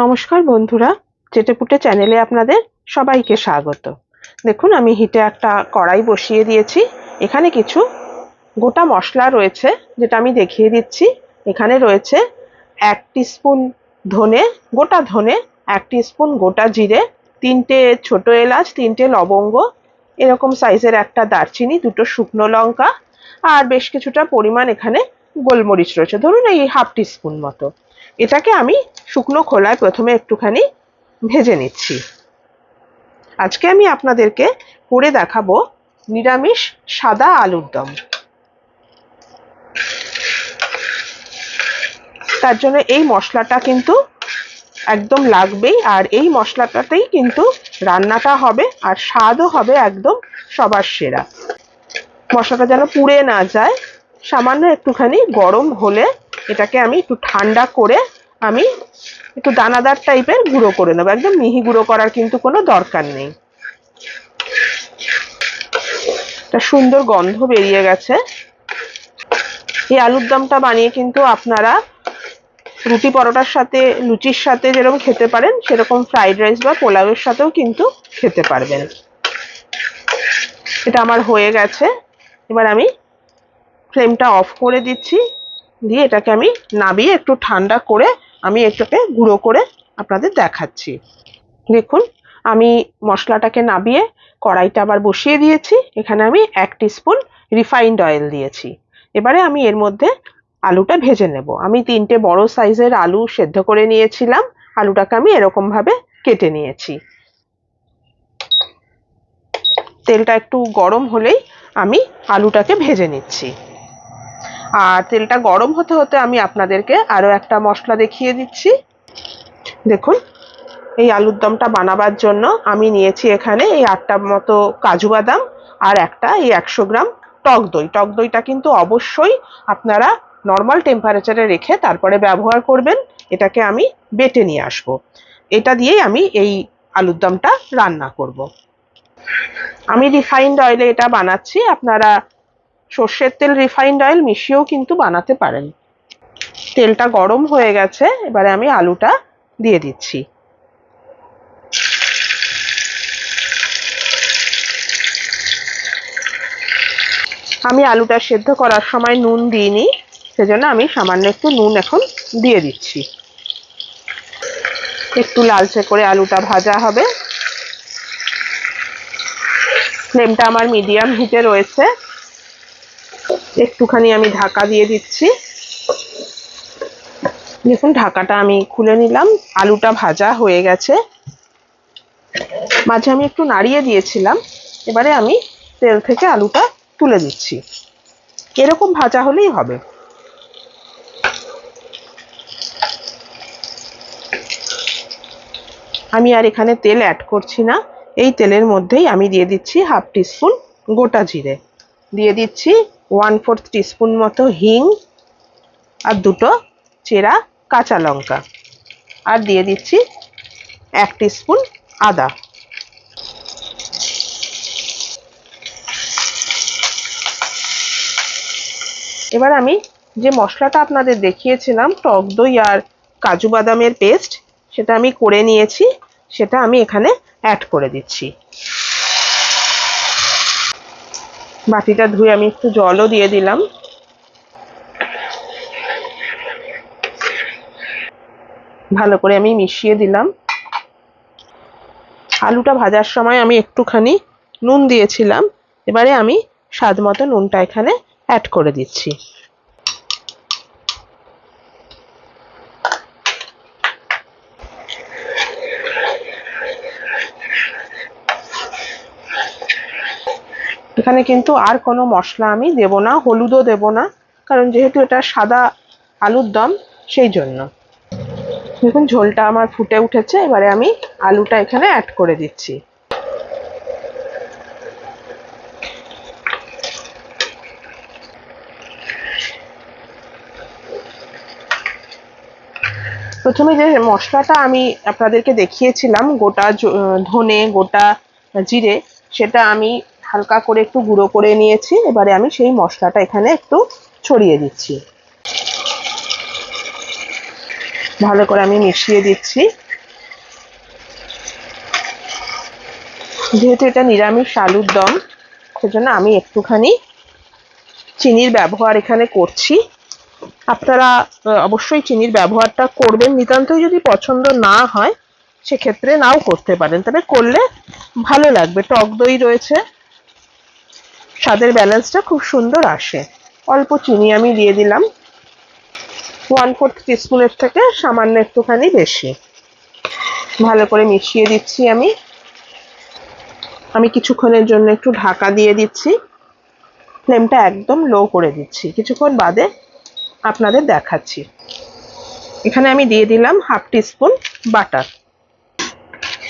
নমস্কার বন্ধুরা, চেটেপুটে চ্যানেলে আপনাদের সবাইকে স্বাগত। দেখুন, আমি হিটে একটা কড়াই বসিয়ে দিয়েছি। এখানে কিছু গোটা মশলা রয়েছে, যেটা আমি দেখিয়ে দিচ্ছি। এখানে রয়েছে এক স্পুন ধনে, গোটা ধনে, এক স্পুন গোটা জিরে, তিনটে ছোট এলাচ, তিনটে লবঙ্গ, এরকম সাইজের একটা দারচিনি, দুটো শুকনো লঙ্কা, আর বেশ কিছুটা পরিমাণ এখানে গোলমরিচ রয়েছে। ধরুন, এই হাফ স্পুন মতো। এটাকে আমি শুকনো খোলায় প্রথমে একটুখানি ভেজে নিচ্ছি। আজকে আমি আপনাদেরকে করে দেখাবো নিরামিষ সাদা আলুর দম। তার জন্য এই মশলাটা কিন্তু একদম লাগবেই, আর এই মশলাটাতেই কিন্তু রান্নাটা হবে, আর স্বাদও হবে একদম সবার সেরা। মশলাটা যেন পুড়ে না যায়, সামান্য একটুখানি গরম হলে এটাকে আমি একটু ঠান্ডা করে আমি একটু দানাদার টাইপের গুঁড়ো করে নেব। একদম মিহি গুঁড়ো করার কিন্তু কোনো দরকার নেই। একটা সুন্দর গন্ধ বেরিয়ে গেছে। এই আলুর দমটা বানিয়ে কিন্তু আপনারা রুটি পরোটার সাথে, লুচির সাথে যেরকম খেতে পারেন, সেরকম ফ্রাইড রাইস বা পোলাওয়ের সাথেও কিন্তু খেতে পারবেন। এটা আমার হয়ে গেছে। এবার আমি ফ্লেমটা অফ করে দিচ্ছি। দিয়ে এটাকে আমি নাবিয়ে একটু ঠান্ডা করে আমি এটাকে গুঁড়ো করে আপনাদের দেখাচ্ছি। দেখুন, আমি মশলাটাকে নাবিয়ে কড়াইটা আবার বসিয়ে দিয়েছি। এখানে আমি এক স্পুন রিফাইন্ড অয়েল দিয়েছি। এবারে আমি এর মধ্যে আলুটা ভেজে নেব। আমি তিনটে বড় সাইজের আলু সেদ্ধ করে নিয়েছিলাম। আলুটাকে আমি এরকমভাবে কেটে নিয়েছি। তেলটা একটু গরম হলেই আমি আলুটাকে ভেজে নিচ্ছি। আর তেলটা গরম হতে হতে আমি আপনাদেরকে আরও একটা মশলা দেখিয়ে দিচ্ছি দেখুন, এই আলুর দমটা বানাবার জন্য আমি নিয়েছি এখানে এই আটটা মতো কাজু বাদাম আর একটা এই একশো গ্রাম টক দই টক দইটা কিন্তু অবশ্যই আপনারা নর্মাল টেম্পারেচারে রেখে তারপরে ব্যবহার করবেন এটাকে আমি বেটে নিয়ে আসব। এটা দিয়েই আমি এই আলুর দমটা রান্না করব। আমি রিফাইন্ড অয়েলে এটা বানাচ্ছি আপনারা সর্ষের তেল রিফাইন্ড অয়েল মিশিয়েও কিন্তু বানাতে পারেন। তেলটা গরম হয়ে গেছে, এবারে আমি আলুটা দিয়ে দিচ্ছি। আমি আলুটা সেদ্ধ করার সময় নুন দিইনি, সেজন্য আমি সামান্য একটু নুন এখন দিয়ে দিচ্ছি। একটু লালচে করে আলুটা ভাজা হবে। ফ্লেমটা আমার মিডিয়াম হিটে রয়েছে। একটুখানি আমি ঢাকা দিয়ে দিচ্ছি। দেখুন, ঢাকাটা আমি খুলে নিলাম। আলুটা ভাজা হয়ে গেছে। মাঝে আমি একটু নাড়িয়ে দিয়েছিলাম। এবারে আমি তেল থেকে আলুটা তুলে দিচ্ছি। এরকম ভাজা হলেই হবে। আমি আর এখানে তেল অ্যাড করছি না। এই তেলের মধ্যেই আমি দিয়ে দিচ্ছি হাফ টিস্পুন গোটা জিরে। দিয়ে দিচ্ছি ওয়ান ফোর্থ টিস্পুন মতো হিং আর দুটো চেরা কাঁচা লঙ্কা। আর দিয়ে দিচ্ছি এক টিস্পুন আদা। এবার আমি যে মশলাটা আপনাদের দেখিয়েছিলাম, টক দই আর কাজু বাদামের পেস্ট সেটা আমি করে নিয়েছি, সেটা আমি এখানে অ্যাড করে দিচ্ছি। বাটিটা ধুয়ে আমি একটু জলও দিয়ে দিলাম। ভালো করে আমি মিশিয়ে দিলাম। আলুটা ভাজার সময় আমি একটুখানি নুন দিয়েছিলাম। এবারে আমি স্বাদ মতো নুনটা এখানে অ্যাড করে দিচ্ছি। এখানে কিন্তু আর কোনো মশলা আমি দেব না, হলুদও দেব না, কারণ যেহেতু এটা সাদা আলুর দম, সেই জন্য। দেখুন, ঝোলটা আমার ফুটে উঠেছে, এবারে আমি আলুটা এখানে অ্যাড করে দিচ্ছি। প্রথমে যে মশলাটা আমি আপনাদেরকে দেখিয়েছিলাম, গোটা ধনে, গোটা জিরে, সেটা আমি হালকা করে একটু গুঁড়ো করে নিয়েছি। এবারে আমি সেই মশলাটা এখানে একটু ছড়িয়ে দিচ্ছি। ভালো করে আমি মিশিয়ে দিচ্ছি। যেহেতু এটা নিরামিষ আলুর দম, সেজন্য আমি একটুখানি চিনির ব্যবহার এখানে করছি। আপনারা অবশ্যই চিনির ব্যবহারটা করবেন। নিতান্তই যদি পছন্দ না হয়, সেক্ষেত্রে নাও করতে পারেন। তবে করলে ভালো লাগবে। টক দই রয়েছে। স্বাদের ব্যালেন্সটা খুব সুন্দর আসে। অল্প চিনি আমি দিয়ে দিলাম। ওয়ান ফোর্থ টিস্পুনের থেকে সামান্য একটুখানি বেশি। ভালো করে মিশিয়ে দিচ্ছি আমি। আমি কিছুক্ষণের জন্য একটু ঢাকা দিয়ে দিচ্ছি। ফ্লেমটা একদম লো করে দিচ্ছি। কিছুক্ষণ বাদে আপনাদের দেখাচ্ছি। এখানে আমি দিয়ে দিলাম হাফ টিস্পুন বাটার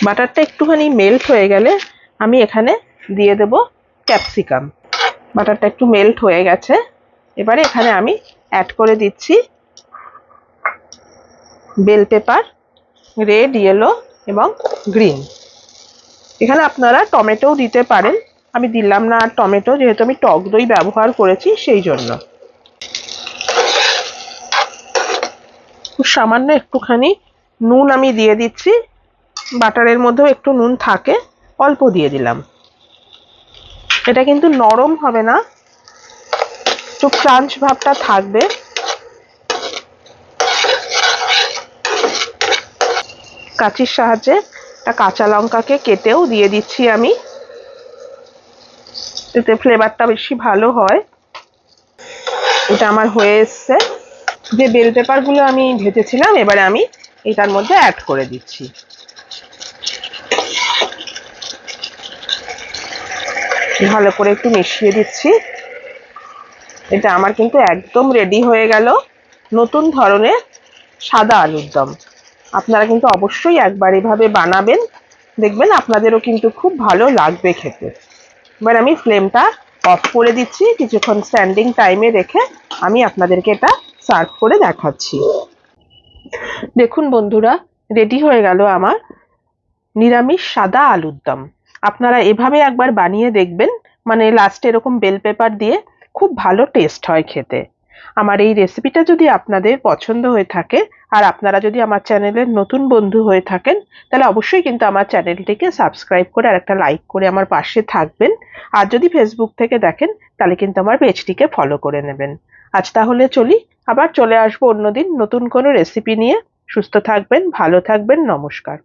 বাটারটা একটুখানি মেল্ট হয়ে গেলে আমি এখানে দিয়ে দেব ক্যাপসিকাম বাটারটা একটু মেল্ট হয়ে গেছে। এবারে এখানে আমি অ্যাড করে দিচ্ছি বেল পেপার রেড ইয়েলো এবং গ্রিন এখানে আপনারা টমেটোও দিতে পারেন। আমি দিলাম না আর টমেটো, যেহেতু আমি টক দই ব্যবহার করেছি সেই জন্য। সামান্য একটুখানি নুন আমি দিয়ে দিচ্ছি। বাটারের মধ্যেও একটু নুন থাকে, অল্প দিয়ে দিলাম। এটা কিন্তু নরম হবে না। একটু ক্রাঞ্চ ভাবটা থাকবে। কাঁচির সাহায্যে একটা কাঁচা লঙ্কাকে কেটেও দিয়ে দিচ্ছি আমি। এতে ফ্লেভারটা বেশি ভালো হয়। এটা আমার হয়ে এসছে। যে বেল পেপারগুলো আমি ভেজেছিলাম, এবারে আমি এটার মধ্যে অ্যাড করে দিচ্ছি। ভালো করে একটু মিশিয়ে দিচ্ছি। এটা আমার কিন্তু একদম রেডি হয়ে গেল। নতুন ধরনের সাদা আলুর দম। আপনারা কিন্তু অবশ্যই একবার এভাবে বানাবেন। দেখবেন আপনাদেরও কিন্তু খুব ভালো লাগবে খেতে। এবার আমি ফ্লেমটা অফ করে দিচ্ছি। কিছুক্ষণ স্ট্যান্ডিং টাইমে রেখে আমি আপনাদেরকে এটা সার্ভ করে দেখাচ্ছি। দেখুন বন্ধুরা রেডি হয়ে গেল আমার নিরামিষ সাদা আলুর দম। আপনারা এভাবে একবার বানিয়ে দেখবেন। মানে লাস্টে এরকম বেল পেপার দিয়ে খুব ভালো টেস্ট হয় খেতে। আমার এই রেসিপিটা যদি আপনাদের পছন্দ হয়ে থাকে আর আপনারা যদি আমার চ্যানেলের নতুন বন্ধু হয়ে থাকেন, তাহলে অবশ্যই কিন্তু আমার চ্যানেলটিকে সাবস্ক্রাইব করে আর একটা লাইক করে আমার পাশে থাকবেন। আর যদি ফেসবুক থেকে দেখেন, তাহলে কিন্তু আমার পেজটিকে ফলো করে নেবেন। আজ তাহলে চলি, আবার চলে আসব অন্যদিন নতুন কোনো রেসিপি নিয়ে। সুস্থ থাকবেন, ভালো থাকবেন, নমস্কার।